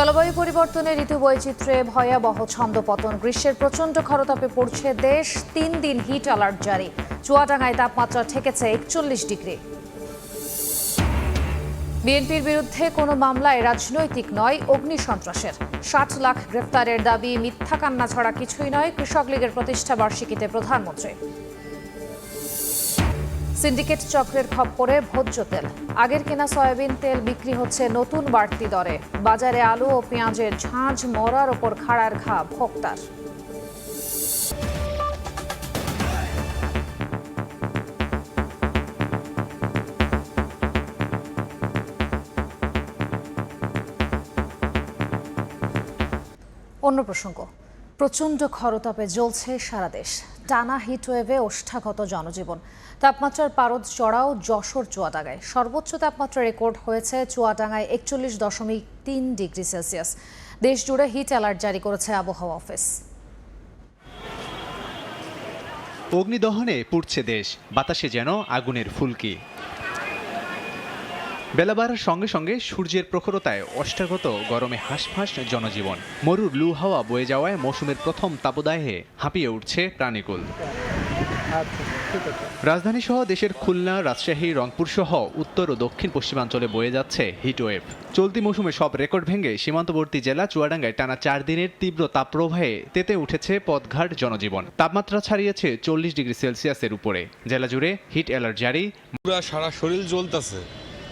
জলবায়ু পরিবর্তনের ঋতু বৈচিত্র্যে ভয়াবহ ছন্দপতন। গ্রীষ্মের প্রচণ্ড খরতাপে পড়ছে দেশ, তিন দিন হিট অ্যালার্ট জারি। চুয়াডাঙ্গায় তাপমাত্রা ঠেকেছে একচল্লিশ ডিগ্রি। বিএনপির বিরুদ্ধে কোনো মামলায় রাজনৈতিক নয়, অগ্নি সন্ত্রাসের। ষাট লাখ গ্রেফতারের দাবি, মিথ্যা কান্না ছাড়া কিছুই নয়, কৃষক লীগের প্রতিষ্ঠা বার্ষিকীতে প্রধানমন্ত্রী। সিন্ডিকেট চক্রের খপ্পরে ভোজ্য তেল। আগের কেনা সয়াবিন তেল বিক্রি হচ্ছে নতুন বাড়তি দরে। বাজারে আলু ও পেঁয়াজের ঝাঁঝ মরার ওপর খাড়ার ঘা ভোক্তার অন্য প্রসঙ্গ। প্রচণ্ড খরতাপে জ্বলছে সারা দেশ। টানা হিটওয়েভে ওষ্ঠাগত জনজীবন। তাপমাত্রার পারদ চড়াও যশোর চুয়াডাঙ্গায়। সর্বোচ্চ তাপমাত্রা রেকর্ড হয়েছে চুয়াডাঙ্গায় একচল্লিশ দশমিক তিন ডিগ্রি সেলসিয়াস। দেশ জুড়ে হিট অ্যালার্ট জারি করেছে আবহাওয়া অফিস। অগ্নিদহনে পুড়ছে দেশ। বাতাসে যেন আগুনের ফুলকি। বেলা বাড়ার সঙ্গে সঙ্গে সূর্যের প্রখরতায় অষ্টাগত গরমে হাঁসফাঁস জনজীবন। মরুর লু হাওয়া বয়ে যাওয়ায় মৌসুমের প্রথম তাপদাহে হাঁপিয়ে উঠছে প্রাণীকুল। রাজধানী সহ দেশের খুলনা, রাজশাহী রংপুর সহ উত্তর ও দক্ষিণ পশ্চিমাঞ্চলে বয়ে যাচ্ছে হিটওয়েভ চলতি মৌসুমে সব রেকর্ড ভেঙে সীমান্তবর্তী জেলা চুয়াডাঙ্গায় টানা চার দিনের তীব্র তাপপ্রবাহে তেতে উঠেছে পথঘাট জনজীবন। তাপমাত্রা ছাড়িয়েছে চল্লিশ ডিগ্রি সেলসিয়াসের উপরে। জেলা জুড়ে হিট অ্যালার্ট জারি। পুরা সারা শরীর জ্বলতেছে।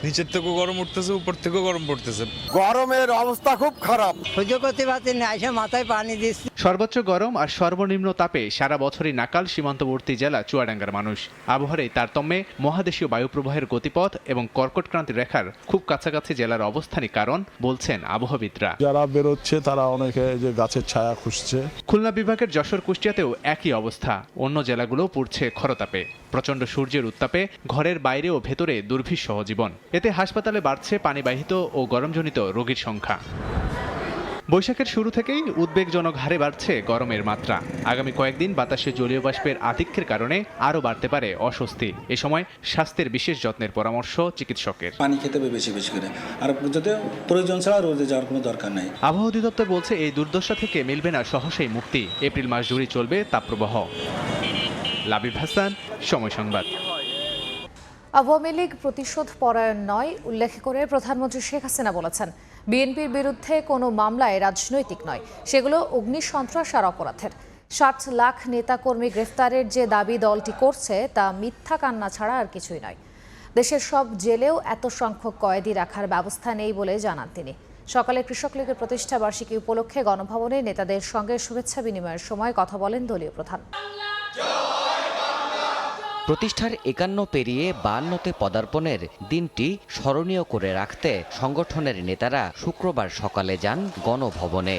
নিচের থেকেও গরম উঠতেছে উপর থেকেও গরম পড়তেছে। গরমের অবস্থা খুব খারাপ। সহ্য করতে পারছি না এসে মাথায় পানি দিচ্ছি। সর্বোচ্চ গরম আর সর্বনিম্ন তাপে সারা বছরই নাকাল সীমান্তবর্তী জেলা চুয়াডাঙ্গার মানুষ। আবহাওয়ার এই তারতম্যে মহাদেশীয় বায়ুপ্রবাহের গতিপথ এবং কর্কটক্রান্তি রেখার খুব কাছাকাছি জেলার অবস্থানই কারণ বলছেন আবহাওয়াবিদরা। যারা বেরোচ্ছে তারা অনেকে যে গাছের ছায়া খুঁজছে। খুলনা বিভাগের যশোর কুষ্টিয়াতেও একই অবস্থা। অন্য জেলাগুলোও পড়ছে খরতাপে। প্রচণ্ড সূর্যের উত্তাপে ঘরের বাইরে ও ভেতরে দুর্বিষহ জীবন। এতে হাসপাতালে বাড়ছে পানিবাহিত ও গরমজনিত রোগীর সংখ্যা। বৈশাখের শুরু থেকেই উদ্বেগজনক হারে বাড়ছে গরমের মাত্রা। আগামী কয়েকদিন বাতাসে জলীয় বাষ্পের আধিক্যের কারণে আরও বাড়তে পারে অস্বস্তি। এ সময় স্বাস্থ্যের বিশেষ যত্নের পরামর্শ চিকিৎসকের। পানি খেতে হবে বেশি বেশি করে। আর যদি প্রয়োজন ছাড়া রোদে যাওয়ার কোনো দরকার নাই। আবহাওয়া অধিদপ্তর বলছে এই দুর্দশা থেকে মিলবে না সহসেই মুক্তি। এপ্রিল মাস জুড়ে চলবে তাপপ্রবাহ। লাবিব হাসান সময় সংবাদ। আওয়ামী লীগ প্রতিশোধ পরায়ণ নয়, উল্লেখ করে প্রধানমন্ত্রী শেখ হাসিনা বলেছেন। বিএনপির বিরুদ্ধে কোনো মামলায় রাজনৈতিক নয়, সেগুলো অগ্নি সন্ত্রাস আর অপরাধের। ষাট লাখ নেতাকর্মী গ্রেফতারের যে দাবি দলটি করছে, তা মিথ্যা কান্না ছাড়া আর কিছুই নয়। দেশের সব জেলেও এত সংখ্যক কয়েদি রাখার ব্যবস্থা নেই বলে জানান তিনি। সকালে কৃষক লীগের প্রতিষ্ঠা বার্ষিকী উপলক্ষে গণভবনে নেতাদের সঙ্গে শুভেচ্ছা বিনিময়ের সময় কথা বলেন দলীয় প্রধান। প্রতিষ্ঠার একান্ন পেরিয়ে বায়ান্নতে পদার্পণের দিনটি স্মরণীয় করে রাখতে সংগঠনের নেতারা শুক্রবার সকালে যান গণভবনে।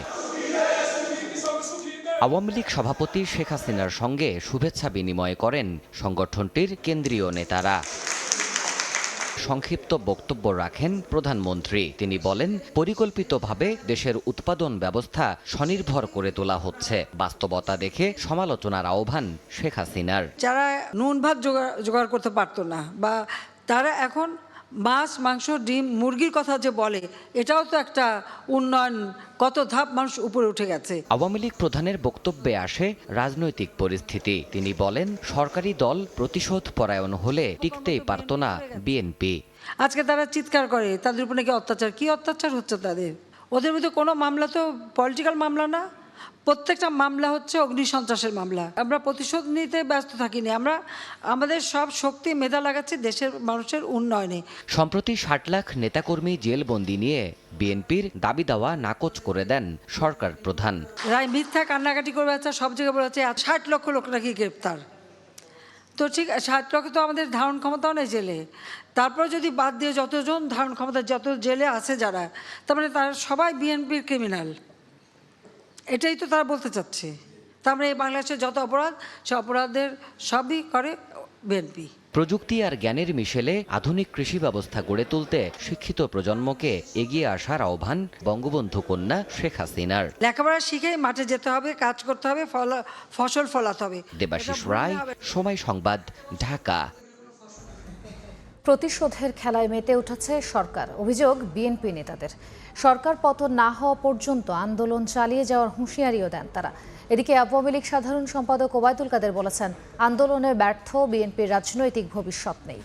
আওয়ামী লীগ সভাপতি শেখ হাসিনার সঙ্গে শুভেচ্ছা বিনিময় করেন সংগঠনটির কেন্দ্রীয় নেতারা। সংক্ষিপ্ত বক্তব্য রাখেন প্রধানমন্ত্রী। তিনি বলেন, পরিকল্পিতভাবে দেশের উৎপাদন ব্যবস্থা স্বনির্ভর করে তোলা হচ্ছে। বাস্তবতা দেখে সমালোচনার আহ্বান শেখ হাসিনার। যারা নুন ভাত জোগাড় করতে পারতো না বা তারা এখন মাছ মাংস ডিম মুরগির কথা যে বলে এটাও তো একটা উন্নয়ন কত ধাপ মানুষ উপরে উঠে গেছে। আওয়ামী লীগ প্রধানের বক্তব্যে আসে রাজনৈতিক পরিস্থিতি। তিনি বলেন সরকারি দল প্রতিশোধ পরায়ণ হলে টিকতেই পারত না বিএনপি। আজকে তারা চিৎকার করে তাদের উপর নাকি অত্যাচার। কি অত্যাচার হচ্ছে তাদের? ওদের মধ্যে কোনো মামলা তো পলিটিক্যাল মামলা না? প্রত্যেকটা মামলা হচ্ছে অগ্নি সন্ত্রাসের মামলা। আমরা প্রতিশোধ নিতে ব্যস্ত থাকিনি। আমরা আমাদের সব শক্তি মেধা লাগাচ্ছি দেশের মানুষের উন্নয়নে। সম্প্রতি ষাট লাখ নেতাকর্মী জেলবন্দি নিয়ে বিএনপির দাবি দাওয়া নাকচ করে দেন সরকার প্রধান। রায় মিথ্যা কান্নাকাটি করে আছে সব জায়গায় বলে আছে ষাট লক্ষ লোক নাকি গ্রেপ্তার। তো ঠিক ষাট লক্ষ তো আমাদের ধারণ ক্ষমতাও নেই জেলে। তারপর যদি বাদ দিয়ে যতজন ধারণ ক্ষমতা যত জেলে আছে যারা তার মানে তারা সবাই বিএনপির ক্রিমিনাল এটাই তো তারা বলতে চাচ্ছে। তার মানে এই বাংলাদেশের যত অপরাধ সে অপরাধের সবই করে বিএনপি। প্রযুক্তি আর জ্ঞানের মিশেলে আধুনিক কৃষি ব্যবস্থা গড়ে তুলতে শিক্ষিত প্রজন্মকে এগিয়ে আসার আহ্বান বঙ্গবন্ধু কন্যা শেখ হাসিনার। লেখাপড়া শিখে মাঠে যেতে হবে কাজ করতে হবে ফল ফসল ফলাতে হবে। দেবাশিস রায় সময় সংবাদ ঢাকা। প্রতিশোধের খেলায় মেতে উঠেছে সরকার অভিযোগ বিএনপি নেতাদের। সরকার পতন না হওয়া পর্যন্ত আন্দোলন চালিয়ে যাওয়ার হুঁশিয়ারিও দেন তারা। এদিকে আওয়ামী লীগ সাধারণ সম্পাদক ওবায়দুল কাদের বলেছেন আন্দোলনে ব্যর্থ বিএনপির রাজনৈতিক ভবিষ্যৎ নেই।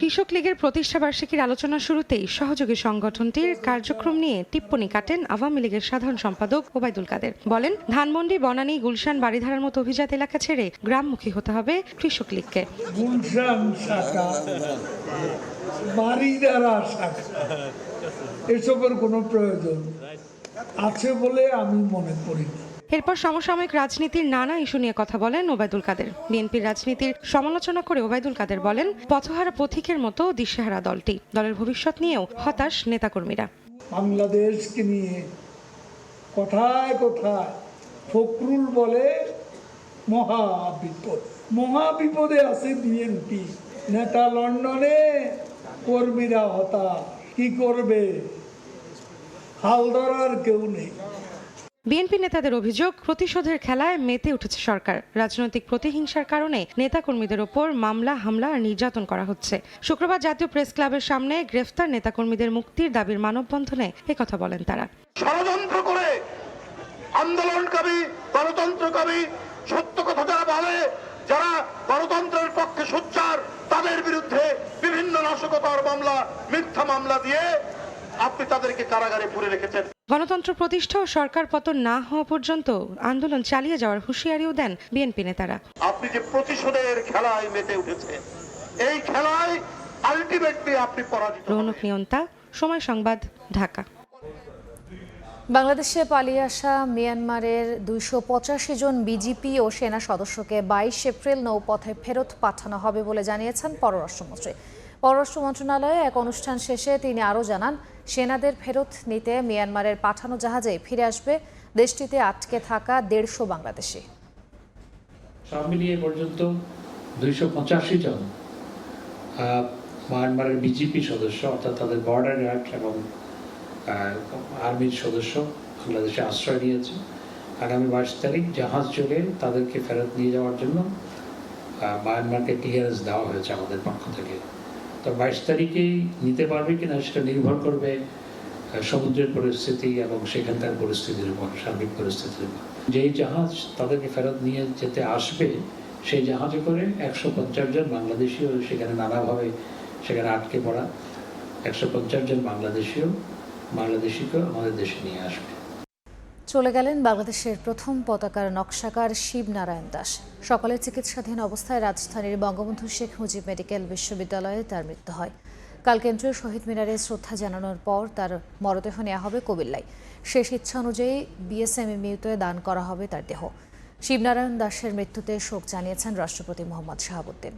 কৃষক লীগের প্রতিষ্ঠা বার্ষিকীর আলোচনা শুরুতেই সহযোগী সংগঠনটির কার্যক্রম নিয়ে টিপ্পনী কাটেন আওয়ামী লীগের সাধারণ সম্পাদক ওবায়দুল কাদের। বলেন ধানমন্ডি বনানী গুলশান বাড়িধারার মতো অভিজাত এলাকা ছেড়ে গ্রামমুখী হতে হবে কৃষক লীগকে। গুলশান শাখা বাড়িদারা শাখা। এসবের কোনো প্রয়োজন আছে বলে আমি মনে করি না। এরপর সমসাময়িক রাজনীতির নানা ইস্যু নিয়ে কথা বলেন ওবায়দুল কাদের। বিএনপির রাজনীতির সমালোচনা করে ওবায়দুল কাদের বলেন পথহারা পথিকের মতো দিশেহারা দলটি। দলের ভবিষ্যৎ নিয়েও হতাশ নেতাকর্মীরা। বাংলাদেশকে নিয়ে কোথায় কোথায় ফখরুল বলে মহা বিপদ। মহা বিপদে আছে বিএনপি। নেতা লন্ডনে কর্মীরা হতাশ। কি করবে? হাল ধরার কেউ নেই। বিএনপি নেতাদের অভিযোগ প্রতিশোধের খেলায় মেতে উঠেছে সরকার। রাজনৈতিক প্রতিহিংসার কারণে নেতাকর্মীদের ওপর মামলা হামলা আর নির্যাতন করা হচ্ছে। শুক্রবার জাতীয় প্রেস ক্লাবের সামনে গ্রেফতার নেতাকর্মীদের মুক্তির দাবির মানববন্ধনে একথা বলেন তারা। ষড়যন্ত্র করে আন্দোলনকামী গণতন্ত্রকামী সত্য কথা যারা বলে যারা গণতন্ত্রের পক্ষে সোচ্চার তাদের বিরুদ্ধে বিভিন্ন নাশকতার মামলা মিথ্যা মামলা দিয়ে আপনি তাদেরকে কারাগারে পুরে রেখেছেন। গণতন্ত্র প্রতিষ্ঠা ও সরকার পতন না হওয়া পর্যন্ত আন্দোলন চালিয়ে যাওয়ার হুঁশিয়ারিও দেন বিএনপি নেতারা। আপনি যে প্রতিশোধের খেলায় মেতে উঠেছেন এই খেলায় আলটিমেটলি আপনি পরাজিত রৌনক নিয়ন্তা সময় সংবাদ ঢাকা। বাংলাদেশে পালিয়ে আসা মিয়ানমারের দুইশো পঁচাশি জন বিজিপি ও সেনা সদস্যকে বাইশ এপ্রিল নৌপথে ফেরত পাঠানো হবে বলে জানিয়েছেন পররাষ্ট্রমন্ত্রী। পররাষ্ট্র মন্ত্রণালয়ে এক অনুষ্ঠান শেষে তিনি আরও জানান, সেনাদের ফেরত নিতে মিয়ানমারের পাঠানো জাহাজে ফিরে আসবে, দেশটিতে আটকে থাকা দেড়শো বাংলাদেশি। সব মিলিয়ে পর্যন্ত দুইশো পঁচাশি জন মায়ানমারের বিজেপি সদস্য, অর্থাৎ তাদের বর্ডার গার্ড এবং আর্মির সদস্য বাংলাদেশে আশ্রয় নিয়েছে। আগামী বাইশ তারিখ জাহাজ চলে তাদেরকে ফেরত নিয়ে যাওয়ার জন্য মায়ানমারকে ক্লিয়ারেন্স দেওয়া হয়েছে আমাদের পক্ষ থেকে। তো বাইশ তারিখেই নিতে পারবে কিনা সেটা নির্ভর করবে সমুদ্রের পরিস্থিতি এবং সেখানকার পরিস্থিতির উপর, সার্বিক পরিস্থিতির উপর। যেই জাহাজ তাদেরকে ফেরত নিয়ে যেতে আসবে, সেই জাহাজে করে একশো পঞ্চাশ জন বাংলাদেশিও সেখানে নানাভাবে সেখানে আটকে পড়া, একশো পঞ্চাশ জন বাংলাদেশিও বাংলাদেশিকেও আমাদের দেশে নিয়ে আসবে। চলে গেলেন বাংলাদেশের প্রথম পতাকার নকশাকার শিবনারায়ণ দাস। সকালে চিকিৎসাধীন অবস্থায় রাজধানীর বঙ্গবন্ধু শেখ মুজিব মেডিকেল বিশ্ববিদ্যালয়ে তার মৃত্যু হয়। কাল কেন্দ্রীয় শহীদ মিনারে শ্রদ্ধা জানানোর পর তার মরদেহ নেওয়া হবে কুমিল্লায়। শেষ ইচ্ছা অনুযায়ী বিএসএমএমইউতে দান করা হবে তার দেহ। শিবনারায়ণ দাসের মৃত্যুতে শোক জানিয়েছেন রাষ্ট্রপতি মোহাম্মদ শাহাবুদ্দিন।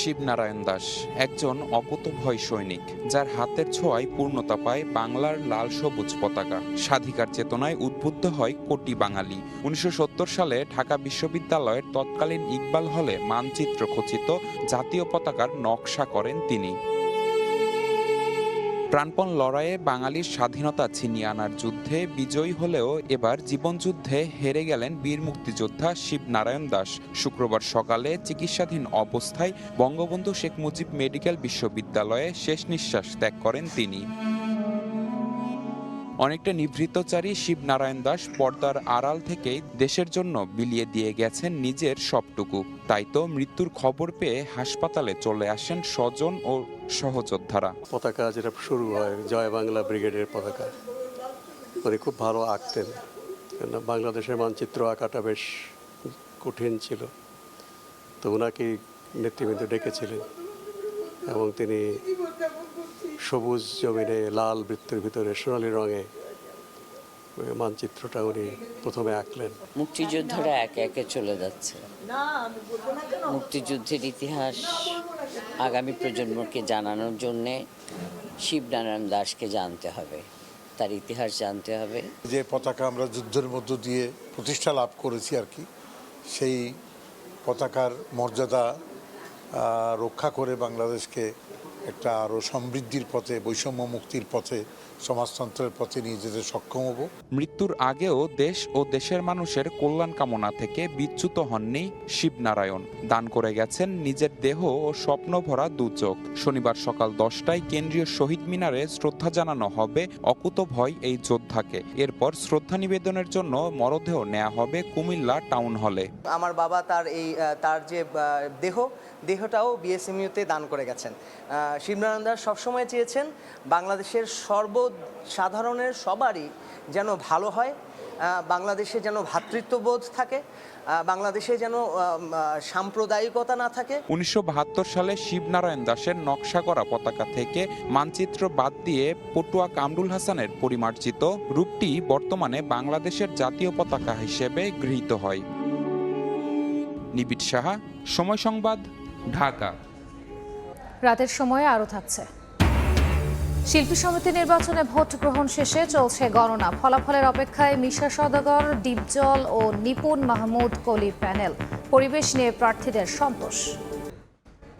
শিবনারায়ণ দাস, একজন অকুতভয় সৈনিক, যার হাতের ছোঁয়ায় পূর্ণতা পায় বাংলার লাল সবুজ পতাকা। স্বাধিকার চেতনায় উদ্বুদ্ধ হয় কোটি বাঙালি। উনিশশো সত্তর সালে ঢাকা বিশ্ববিদ্যালয়ের তৎকালীন ইকবাল হলে মানচিত্র খচিত জাতীয় পতাকার নকশা করেন তিনি। প্রাণপণ লড়াইয়ে বাঙালির স্বাধীনতা ছিনিয়ে আনার যুদ্ধে বিজয়ী হলেও এবার জীবনযুদ্ধে হেরে গেলেন বীর মুক্তিযোদ্ধা শিবনারায়ণ দাস। শুক্রবার সকালে চিকিৎসাধীন অবস্থায় বঙ্গবন্ধু শেখ মুজিব মেডিকেল বিশ্ববিদ্যালয়ে শেষ নিঃশ্বাস ত্যাগ করেন তিনি। অনেকটা নিভৃতচারী শিবনারায়ণ দাস পর্দার আড়াল থেকেই দেশের জন্য বিলিয়ে দিয়ে গেছেন নিজের সবটুকু। তাই তো মৃত্যুর খবর পেয়ে হাসপাতালে চলে আসেন স্বজন ও সহযোদ্ধারা। পতাকা যেটা শুরু হয়, জয় বাংলা ব্রিগেডের পতাকা। উনি খুব ভালো আঁকতেন। কেন বাংলাদেশের মানচিত্র আঁকাটা বেশ কঠিন ছিল। তো ওনাকে নেতৃবৃন্দ ডেকেছিলেন এবং তিনি সবুজ জমিনে লাল বৃত্তের ভিতরে সোনালি রঙে মানচিত্রটা উনি প্রথমে আঁকলেন। মুক্তিযোদ্ধারা একে একে চলে যাচ্ছে। মুক্তিযুদ্ধের ইতিহাস আগামী প্রজন্মকে জানানোর জন্যে শিবনারায়ণ দাসকে জানতে হবে। তার ইতিহাস জানতে হবে। যে পতাকা আমরা যুদ্ধের মধ্য দিয়ে প্রতিষ্ঠা লাভ করেছি আর কি সেই পতাকার মর্যাদা রক্ষা করে বাংলাদেশকে একটা আরও সমৃদ্ধির পথে বৈষম্য মুক্তির পথে সমাজতন্ত্রের পথে নিয়ে যেতে সক্ষম হব। মৃত্যুর আগেও দেশ ও দেশের মানুষের কল্যাণ কামনা থেকে বিচ্যুত হননি শিবনারায়ণ। দান করে গেছেন নিজের দেহ ও স্বপ্ন ভরা দু চোখ। শনিবার সকাল দশটায় কেন্দ্রীয় শহীদ মিনারে শ্রদ্ধা জানানো হবে অকুতভয় এই যোদ্ধাকে। এরপর শ্রদ্ধা নিবেদনের জন্য মরদেহ নেওয়া হবে কুমিল্লা টাউন হলে। আমার বাবা তার এই তার যে দেহ দেহটাও বিএসএমইউতে দান করে গেছেন। শিবনারায়ণ দাস সবসময় চেয়েছেন বাংলাদেশের সর্বসাধারণের সবারই যেন ভালো হয় বাংলাদেশে যেন ভ্রাতৃত্ববোধ থাকে বাংলাদেশে যেন সাম্প্রদায়িকতা না থাকে। উনিশশো বাহাত্তর সালে শিবনারায়ণ দাসের নকশা করা পতাকা থেকে মানচিত্র বাদ দিয়ে পটুয়া কামরুল হাসানের পরিমার্জিত রূপটি বর্তমানে বাংলাদেশের জাতীয় পতাকা হিসেবে গৃহীত হয়। নিবিড় সাহা, সময় সংবাদ ঢাকা। রাতের সময়ে আরও থাকছে। শিল্পী সমিতি নির্বাচনে ভোট গ্রহণ শেষে চলছে গণনা। ফলাফলের অপেক্ষায় মিশা সদাগর ডিপজল ও নিপুণ মাহমুদ কলি প্যানেল। পরিবেশ নিয়ে প্রার্থীদের সন্তোষ।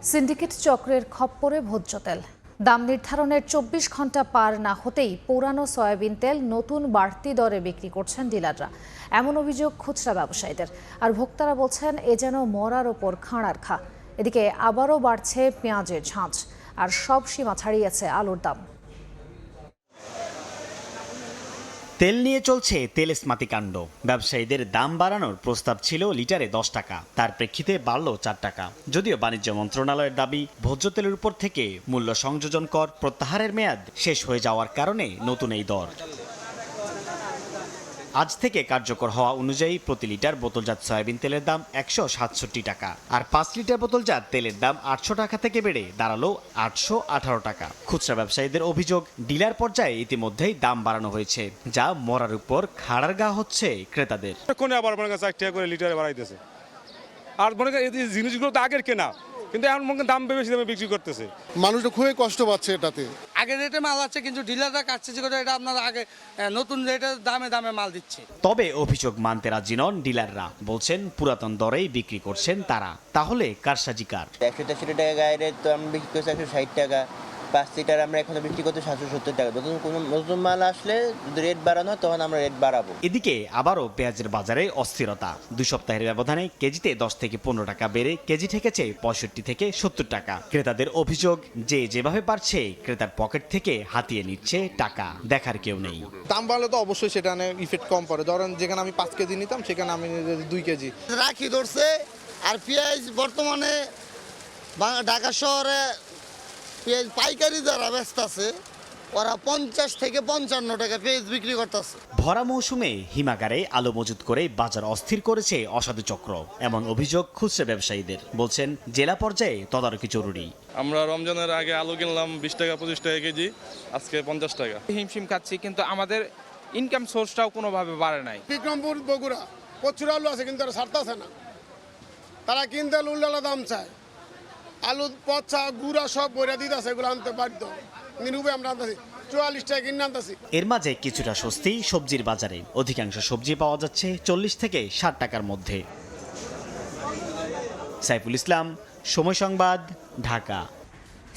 সিন্ডিকেট চক্রের খপ্পরে ভোজ্য তেল দাম নির্ধারণের চব্বিশ ঘণ্টা পার না হতেই পুরানো সয়াবিন তেল নতুন বাড়তি দরে বিক্রি করছেন ডিলাররা। এমন অভিযোগ খুচরা ব্যবসায়ীদের। আর ভোক্তারা বলছেন, এ যেন মরার ওপর খাঁড়ার খা। এদিকে আবারও বাড়ছে পেঁয়াজের ঝাঁঝ আর সব সীমা ছাড়িয়েছে আলুর দাম। তেল নিয়ে চলছে তেল স্মাতিকাণ্ড ব্যবসায়ীদের দাম বাড়ানোর প্রস্তাব ছিল লিটারে দশ টাকা, তার প্রেক্ষিতে বাড়ল চার টাকা। যদিও বাণিজ্য মন্ত্রণালয়ের দাবি, ভোজ্য তেলের উপর থেকে মূল্য সংযোজন কর প্রত্যাহারের মেয়াদ শেষ হয়ে যাওয়ার কারণে নতুন এই দর। আজ থেকে কার্যকর হওয়া অনুযায়ী প্রতি লিটার বোতলজাত সয়াবিন তেলের দাম একশো সাতষট্টি টাকা। আর পাঁচ লিটার বোতলজাত তেলের দাম আটশো টাকা থেকে বেড়ে দাঁড়াল আটশো আঠারো টাকা। খুচরা ব্যবসায়ীদের অভিযোগ, ডিলার পর্যায়ে ইতিমধ্যেই দাম বাড়ানো হয়েছে, যা মরার উপর খাড়ার গা হচ্ছে ক্রেতাদের। মনে করে আর মনে করেন জিনিসগুলো তো আগের কেনা। কিন্তু এখন মনে দাম বেশি দামে বিক্রি করতেছে। মানুষ তো খুবই কষ্ট পাচ্ছে এটাতে। আগে রেটে মাল আছে কিন্তু ডিলাররা কাটছে যে করে এটা আপনার আগে নতুন রেটে দামে দামে মাল দিচ্ছে। তবে অভিযোগ মানতে রাজি নন ডিলাররা। বলছেন পুরাতন দরেই বিক্রি করছেন তারা। তাহলে কারসাজিকার একশো তেষট্টি টাকা গায়ে রেট তো আমি বিক্রি করছি একশো ষাট টাকা। পাঁচ লিটার আমরা এখন বিক্রি করতে সাতশো সত্তর টাকা নতুন কোনো নতুন মাল আসলে যদি রেট বাড়ানো হয় তখন আমরা রেট বাড়াবো। এদিকে আবারও পেঁয়াজের বাজারে অস্থিরতা। দুই সপ্তাহের ব্যবধানে কেজিতে দশ থেকে পনেরো টাকা বেড়ে কেজি ঠেকেছে পঁয়ষট্টি থেকে সত্তর টাকা। ক্রেতাদের অভিযোগ যে যেভাবে পারছে ক্রেতার পকেট থেকে হাতিয়ে নিচ্ছে টাকা। দেখার কেউ নেই। দাম বাড়লে তো অবশ্যই সেটা ইফেক্ট কম পড়ে। ধরেন যেখানে আমি পাঁচ কেজি নিতাম সেখানে আমি দুই কেজি। রাখি ধরছে আর পেঁয়াজ বর্তমানে বাং- ঢাকা শহরে পেঁয়াজ পাইকারি যারা ব্যস্ত আছে ওরা পঞ্চাশ থেকে পঞ্চান্ন টাকা পেঁয়াজ বিক্রি করতেছে। ভরা মৌসুমে হিমাগারে আলো মজুত করে বাজার অস্থির করেছে অসাধু চক্র এমন অভিযোগ খুচরা ব্যবসায়ীদের বলছেন জেলা পর্যায়ে তদারকি জরুরি। আমরা রমজানের আগে আলু কিনলাম বিশ টাকা পঁচিশ টাকা কেজি আজকে পঞ্চাশ টাকা। হিমশিম খাচ্ছি কিন্তু আমাদের ইনকাম সোর্সটাও কোনোভাবে বাড়ে নাই। বিক্রমপুর বগুড়া প্রচুর আলু আছে কিন্তু তারা ছাড়তেছে না। তারা কিনতে উল্লালা দাম চায়। আলু পচা গুড়া সব বইরা দিতেছে এগুলো আনতে বাধ্য নিরূপে আমরা আনতেছি। এর মাঝে কিছুটা স্বস্তি সবজির বাজারে। অধিকাংশ সবজি পাওয়া যাচ্ছে চল্লিশ থেকে ষাট টাকার মধ্যে। সাইফুল ইসলাম সময় সংবাদ ঢাকা।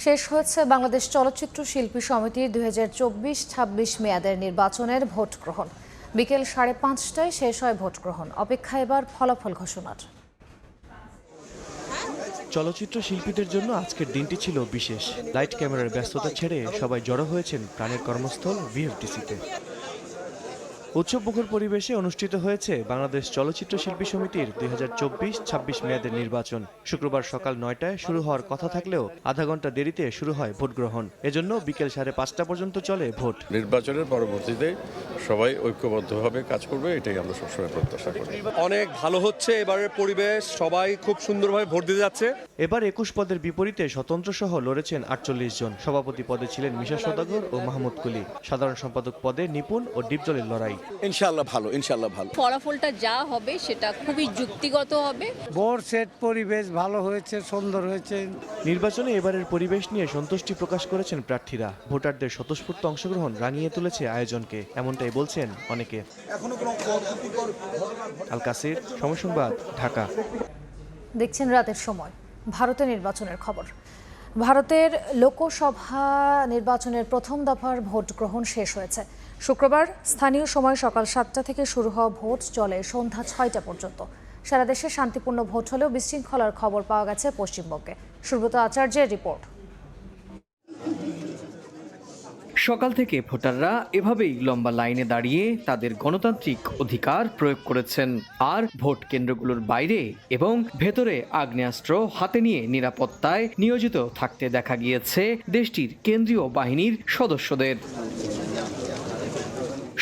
শেষ হয়েছে বাংলাদেশ চলচ্চিত্র শিল্পী সমিতির দুই হাজার চব্বিশ ছাব্বিশ মেয়াদের নির্বাচনের ভোট গ্রহণ বিকেল সাড়ে পাঁচটায় শেষ হয় ভোট গ্রহণ অপেক্ষা এবার ফলাফল ঘোষণার। চলচ্চিত্র শিল্পীদের জন্য আজকের দিনটি ছিল বিশেষ। লাইট ক্যামেরার ব্যস্ততা ছেড়ে সবাই জড়ো হয়েছেন প্রাণের কর্মস্থল ভিএফটিসিতে উৎসবমুখর পরিবেশে অনুষ্ঠিত হয়েছে বাংলাদেশ চলচ্চিত্র শিল্পী সমিতির দুই হাজার চব্বিশ ছাব্বিশ মেয়াদের নির্বাচন। শুক্রবার সকাল নয়টায় শুরু হওয়ার কথা থাকলেও আধা ঘণ্টা দেরিতে শুরু হয় ভোট গ্রহণ এজন্য বিকেল সাড়ে পাঁচটা পর্যন্ত চলে ভোট। নির্বাচনের পরবর্তীতে সবাই ঐক্যবদ্ধভাবে কাজ করবে এটাই আমরা সবসময় প্রত্যাশা করি। অনেক ভালো হচ্ছে এবারের পরিবেশ সবাই খুব সুন্দরভাবে ভোট দিতে যাচ্ছে। এবার একুশ পদের বিপরীতে স্বতন্ত্র সহ লড়েছেন আটচল্লিশ জন। সভাপতি পদে ছিলেন মিশা সদাগর ও মাহমুদ কুলি। সাধারণ সম্পাদক পদে নিপুণ ও ডিপজলের লড়াই। ইনশাল্লাহ ভালো ইনশাল্লাহ ভালো। ফলাফলটা যা হবে সেটা খুবই যুক্তিগত হবে। বোর সেট পরিবেশ ভালো হয়েছে সুন্দর হয়েছে। নির্বাচনে এবারের পরিবেশ নিয়ে সন্তুষ্টি প্রকাশ করেছেন প্রার্থীরা। ভোটারদের স্বতঃস্ফূর্ত অংশগ্রহণ রাঙিয়ে তুলেছে আয়োজনকে এমনটাই বলছেন অনেকে। আল কাসির সময় সংবাদ ঢাকা। দেখছেন রাতের সময় ভারতের নির্বাচনের খবর। ভারতের লোকসভা নির্বাচনের প্রথম দফার ভোট গ্রহণ শেষ হয়েছে। শুক্রবার স্থানীয় সময় সকাল সাতটা থেকে শুরু হওয়া ভোট চলে সন্ধ্যা ছয়টা পর্যন্ত। সারা দেশে শান্তিপূর্ণ ভোট হলেও বিশৃঙ্খলার খবর পাওয়া গেছে পশ্চিমবঙ্গে। সুব্রত আচার্যের রিপোর্ট। সকাল থেকে ভোটাররা এভাবেই লম্বা লাইনে দাঁড়িয়ে তাদের গণতান্ত্রিক অধিকার প্রয়োগ করেছেন। আর ভোট কেন্দ্রগুলোর বাইরে এবং ভেতরে আগ্নেয়াস্ত্র হাতে নিয়ে নিরাপত্তায় নিয়োজিত থাকতে দেখা গিয়েছে দেশটির কেন্দ্রীয় বাহিনীর সদস্যদের।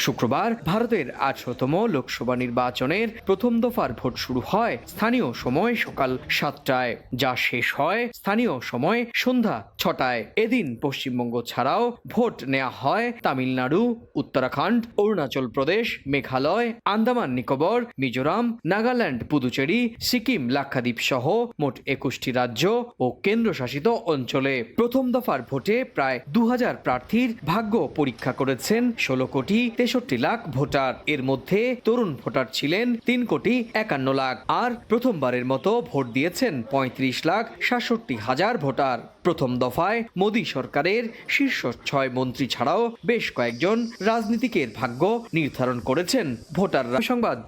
শুক্রবার ভারতের আঠারোতম লোকসভা নির্বাচনের প্রথম দফার ভোট শুরু হয় স্থানীয় সময় সকাল সাতটায়, যা শেষ হয় স্থানীয় সময় সন্ধ্যা ছটায়। এদিন পশ্চিমবঙ্গ ছাড়াও ভোট নেওয়া হয় তামিলনাড়ু, উত্তরাখণ্ড, অরুণাচল প্রদেশ, মেঘালয়, আন্দামান নিকোবর, মিজোরাম, নাগাল্যান্ড, পুদুচেরি, সিকিম, লাক্ষাদ্বীপ সহ মোট একুশটি রাজ্য ও কেন্দ্রশাসিত অঞ্চলে। প্রথম দফার ভোটে প্রায় দু হাজার প্রার্থীর ভাগ্য পরীক্ষা করেছেন ষোলো কোটি তেষট্টি লাখ ভোটার। এর মধ্যে তরুণ ভোটার ছিলেন তিন কোটি একান্ন লাখ, আর প্রথমবারের মতো ভোট দিয়েছেন পঁয়ত্রিশ লাখ সাতষট্টি হাজার ভোটার। প্রথম দফায় মোদী সরকারের শীর্ষ ছয় মন্ত্রী ছাড়াও বেশ কয়েকজন রাজনীতিকের ভাগ্য নির্ধারণ করেছেন ভোটাররা। সংবাদ,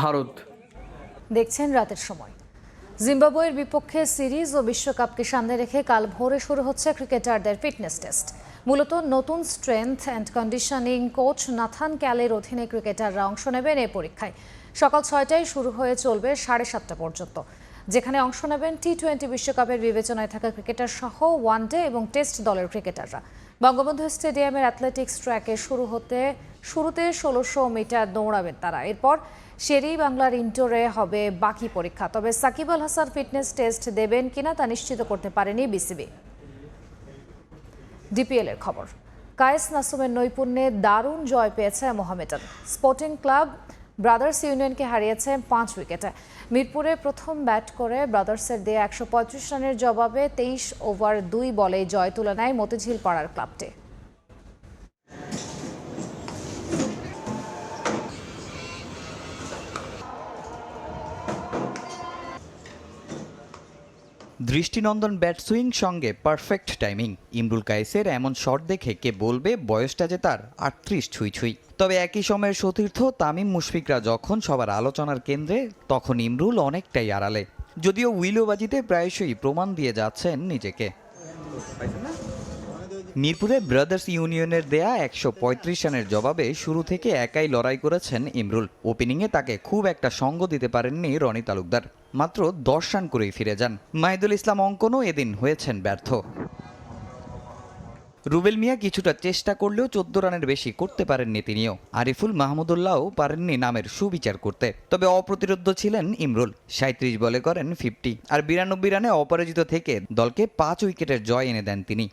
ভারত। দেখছেন রাতের সময়। জিম্বাবুয়ের বিপক্ষে সিরিজ ও বিশ্বকাপকে সামনে রেখে কাল ভোরে শুরু হচ্ছে ক্রিকেটারদের ফিটনেস টেস্ট। মূলত নতুন strength and conditioning coach Nathan ক্যালের অধীনে ক্রিকেটাররা অংশ নেবেন এই পরীক্ষায়। সকাল ছয়টায় শুরু হয়ে চলবে সাড়ে সাতটা পর্যন্ত। যেখানে অংশ নেবেন টি টোয়েন্টি বিশ্বকাপের বিবেচনায় থাকা ক্রিকেটার সহ ওয়ানডে এবং টেস্ট দলের ক্রিকেটাররা। বঙ্গবন্ধু স্টেডিয়ামের অ্যাথলেটিক্স ট্র্যাকে শুরু হতে, শুরুতে ষোলোশো মিটার দৌড়াবেন তারা। এরপর শেরি বাংলার ইন্টোরে হবে বাকি পরীক্ষা। তবে সাকিব আল হাসান ফিটনেস টেস্ট দেবেন কিনা তা নিশ্চিত করতে পারেনি বিসিবি। ডিপিএল এর খবর। কায়েস নাসুমের নৈপুণ্যে দারুণ জয় পেয়েছে মোহামেডান। স্পোর্টিং ক্লাব ব্রাদার্স ইউনিয়নকে হারিয়েছে পাঁচ উইকেটে। মিরপুরে প্রথম ব্যাট করে ব্রাদার্সের দিয়ে একশো রানের জবাবে তেইশ ওভার দুই বলে জয় তুলে নেয় মতিঝিল পাড়ার ক্লাবটি। দৃষ্টিনন্দন ব্যাট সুইং সঙ্গে পারফেক্ট টাইমিং ইমরুল কায়েসের এমন শট দেখে কে বলবে বয়সটা যে তার? আটত্রিশ ছুঁই ছুঁই। তবে একই সময়ের সতীর্থ তামিম মুশফিকরা যখন সবার আলোচনার কেন্দ্রে, তখন ইমরুল অনেকটাই আড়ালে। যদিও উইলোবাজিতে প্রায়শই প্রমাণ দিয়ে যাচ্ছেন নিজেকে। মিরপুরে ব্রাদার্স ইউনিয়নের দেয়া একশো পঁয়ত্রিশ রানের জবাবে শুরু থেকে একাই লড়াই করেছেন ইমরুল। ওপেনিংয়ে তাকে খুব একটা সঙ্গ দিতে পারেননি রনি তালুকদার। মাত্র দশ রান করেই ফিরে যান। মাহিদুল ইসলাম অঙ্কনও এদিন হয়েছেন ব্যর্থ। রুবেল মিয়া কিছুটা চেষ্টা করলেও চোদ্দ রানের বেশি করতে পারেননি তিনিও। আরিফুল মাহমুদুল্লাহও পারেননি নামের সুবিচার করতে। তবে অপ্রতিরোধ্য ছিলেন ইমরুল। সাঁত্রিশ বলে করেন ফিফটি আর বিরানব্বই রানে অপরাজিত থেকে দলকে পাঁচ উইকেটের জয় এনে দেন তিনি।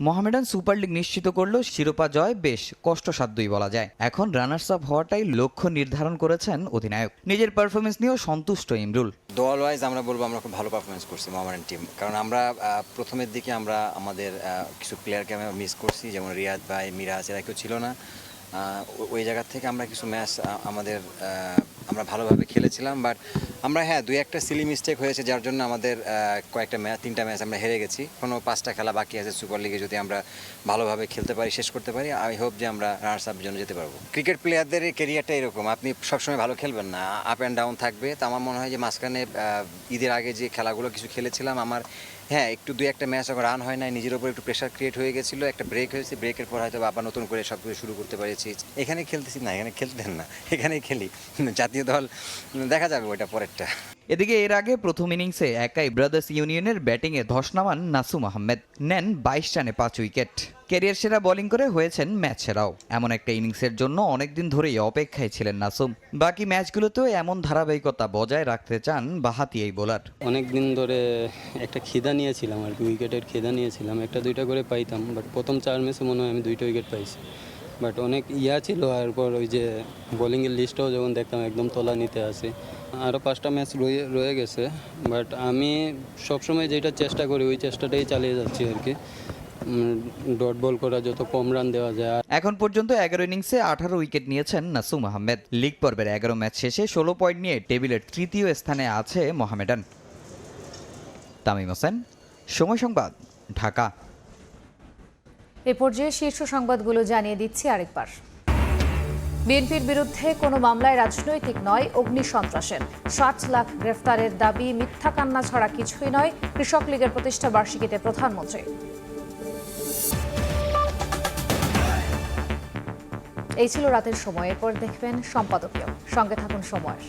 মোহামেডান সুপার লিগ নিশ্চিত করলেও শিরোপা জয় বেশ কষ্টসাধ্যই বলা যায়। এখন রানার্স আপ হওয়াটাই লক্ষ্য নির্ধারণ করেছেন অধিনায়ক। নিজের পারফরমেন্স নিয়েও সন্তুষ্ট ইমরুল। দল ওয়াইজ আমরা বলব আমরা খুব ভালো পারফরমেন্স করছি মোহামেডান টিম কারণ আমরা প্রথমের দিকে আমরা আমাদের কিছু প্লেয়ারকে আমরা মিস করছি, যেমন রিয়াদ ভাই, মিরাজ, এরা কেউ ছিল না। ওই জায়গা থেকে আমরা কিছু ম্যাচ আমাদের আমরা ভালোভাবে খেলেছিলাম। বাট আমরা হ্যাঁ দুই একটা সিলি মিস্টেক হয়েছে, যার জন্য আমাদের কয়েকটা ম্যাচ তিনটা ম্যাচ আমরা হেরে গেছি। কোনো পাঁচটা খেলা বাকি আছে সুপার লিগে যদি আমরা ভালোভাবে খেলতে পারি, শেষ করতে পারি আই হোপ যে আমরা রানার্স আপ জন্য যেতে পারব। ক্রিকেট প্লেয়ারদের কেরিয়ারটা এরকম, আপনি সবসময় ভালো খেলবেন না। আপ অ্যান্ড ডাউন থাকবে, তো আমার মনে হয় যে মাঝখানে ঈদের আগে যে খেলাগুলো কিছু খেলেছিলাম, আমার হ্যাঁ একটু দুই একটা ম্যাচ এখন রান হয় নাই, নিজের উপর একটু প্রেশার ক্রিয়েট হয়ে গেছিল, একটা ব্রেক হয়েছে ব্রেকের পর হয়তো আবার নতুন করে সব কিছু শুরু করতে পেরেছি। এখানে খেলতেছি না, এখানে খেলতেন না, এখানেই খেলি। জাতীয় দল, দেখা যাবে ওইটা পরেরটা। এদিকে এর আগে প্রথম ইনিংসে একাই ব্রাদার্স ইউনিয়নের ব্যাটিংয়ে ধস নামান নাসুম আহমেদ নেন বাইশ রানে পাঁচ উইকেট। ক্যারিয়ার সেরা বোলিং করে হয়েছেন ম্যাচ সেরাও। এমন একটা ইনিংসের জন্য অনেকদিন ধরেই অপেক্ষায় ছিলেন নাসুম বাকি ম্যাচগুলোতেও এমন ধারাবাহিকতা বজায় রাখতে চান বাহাতি এই বোলার। অনেক দিন ধরে একটা খিদা নিয়েছিলাম আর কি, উইকেটের খিদা নিয়েছিলাম। একটা দুইটা করে পাইতাম বাট প্রথম চার ম্যাচে মনে হয় আমি দুইটা উইকেট পাইছি। বাট অনেক ইয়া ছিল এরপর ওই যে বোলিংয়ের লিস্টটাও যখন দেখতাম একদম তোলা নিতে আসি। আরও পাঁচটা ম্যাচ রয়ে রয়ে গেছে বাট আমি সবসময় যেটা চেষ্টা করি ওই চেষ্টাটাই চালিয়ে যাচ্ছি আর কি। ডট বল করা, যত কম রান দেওয়া যায়, আর এখন পর্যন্ত এগারো ইনিংসে আঠারো উইকেট নিয়েছেন নাসুম আহমেদ। লিগ পর্বের এগারো ম্যাচ শেষে ষোলো পয়েন্ট নিয়ে টেবিলের তৃতীয় স্থানে আছে মোহামেডান। তামিম হোসেন, সময় সংবাদ, ঢাকা। এ পর্যায়ে শীর্ষ সংবাদগুলো জানিয়ে দিচ্ছি আরেকবার। বিএনপির বিরুদ্ধে কোনো মামলায় রাজনৈতিক নয়, অগ্নি সন্ত্রাসের। ষাট লাখ গ্রেফতারের দাবি, মিথ্যা কান্না ছাড়া কিছুই নয়, কৃষক লীগের প্রতিষ্ঠা বার্ষিকীতে প্রধানমন্ত্রী। এই ছিল রাতের সময়, এরপর দেখবেন সম্পাদকীয়। সঙ্গে থাকুন সময়ের।